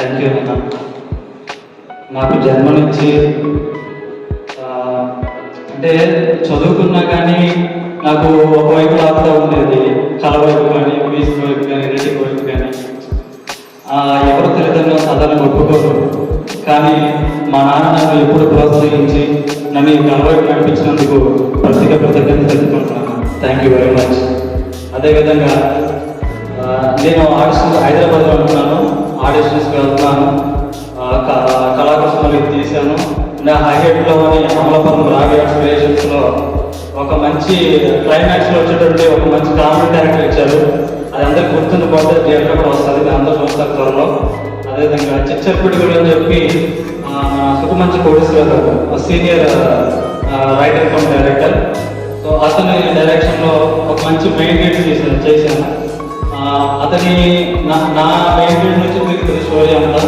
Thank you అన్న నాకు జన్మనిచ్చి అంటే చదువుకున్నా కానీ నాకు ఒకవైపు ఆపుతా ఉండేది. కళ వైపు కానీ మ్యూజిక్ వైపు కానీ రెడ్డి వైపు కానీ. ఎవరు తల్లిదండ్రులు సాధారణ ఒప్పుకోరు కానీ మా నాన్న నన్ను ఎప్పుడు ప్రోత్సహించి నన్ను ఈ కళ వైపు నడిపించినందుకు ప్రత్యేక కృతజ్ఞత తెలుపుకుంటున్నాను. థ్యాంక్ యూ వెరీ మచ్ అదేవిధంగా నేను ఆడిషన్స్ హైదరాబాద్ ఆడిషన్స్కి వెళ్తున్నాను. ఆ, కళాకృష్ణలు తీశాను. నా హైహెడ్లోని అమలపురం రాగి క్రియేషన్స్లో ఒక మంచి క్లైమాక్స్లో వచ్చేటువంటి ఒక మంచి కామెడీ క్యారెక్టర్ ఇచ్చారు. అది అందరికి గుర్తుండిపోతే థియేటర్ కూడా వస్తుంది. మీరు అందరూ చూస్తారు త్వరలో. అదేవిధంగా చిచ్చర్పుడి గుడి అని చెప్పి సుఖమంచి కోటేశ్వర గారు senior writer cum director so అతని డైరెక్షన్లో ఒక మంచి మెయిన్ గేట్ చేశాను చేశాను. అతని నా నా మెయిన్ నుంచి మీకు స్టోరీ అంతా.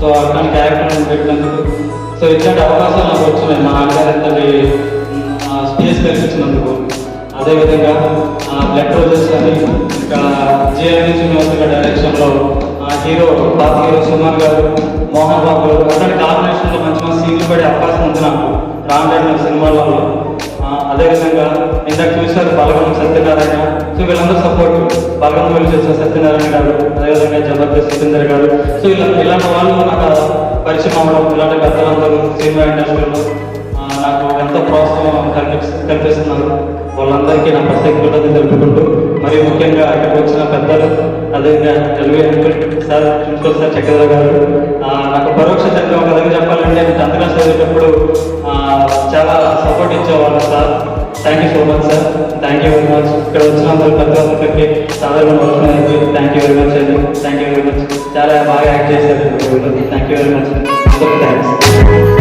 సో అతని క్యారెక్టర్ పెట్టినందుకు. సో ఇట్లాంటి అవకాశాలు నాకు వచ్చినాయి. మా నాన్నగారు స్పేస్ కల్పించినందుకు అదేవిధంగా బ్లడ్ రోజెస్ అని ఇంకా జిఎల్డి శ్రీనివాస్ గారి డైరెక్షన్లో హీరో పాత హీరో సుమన్ గారు మోహన్ బాబు గారు అతని కాంబినేషన్లో మంచి మంచి సీన్లు పడే అవకాశం ఉంది నాకు. రాను సినిమాలలో. అదేవిధంగా ఇందాక చూశారు బలగం సత్యనారాయణ. సో వీళ్ళందరూ సపోర్ట్ బలగం వెళ్ళి చేసిన సత్యనారాయణ గారు అదేవిధంగా జబర్దస్త్ సతీందర్ గారు. సో ఇలా ఇలాంటి వాళ్ళు నాకు పరిచయం అవ్వడం ఇలాంటి పెద్దలందరూ సినిమా ఇండస్ట్రీలో నాకు ఎంతో ప్రోత్సాహం కనిపిస్తు కనిపిస్తున్నారు వాళ్ళందరికీ నా ప్రత్యేక కృతజ్ఞతలు తెలుపుకుంటూ మరి ముఖ్యంగా అక్కడికి వచ్చిన పెద్దలు అదేవిధంగా Telugu sir principal sir Chakradhar గారు నాకు పరోక్ష చక్రం ఒక చెప్పాలి thank you so much sir thank you very much ఇక్కడ వచ్చిన అందరు పెద్దలందరికీ సాధారణ వర్షానికి థ్యాంక్ యూ వెరీ మచ్ అండి థ్యాంక్ యూ వెరీ మచ్ చాలా బాగా యాక్ట్ చేశారు థ్యాంక్ యూ వెరీ మచ్ అందరికీ థ్యాంక్స్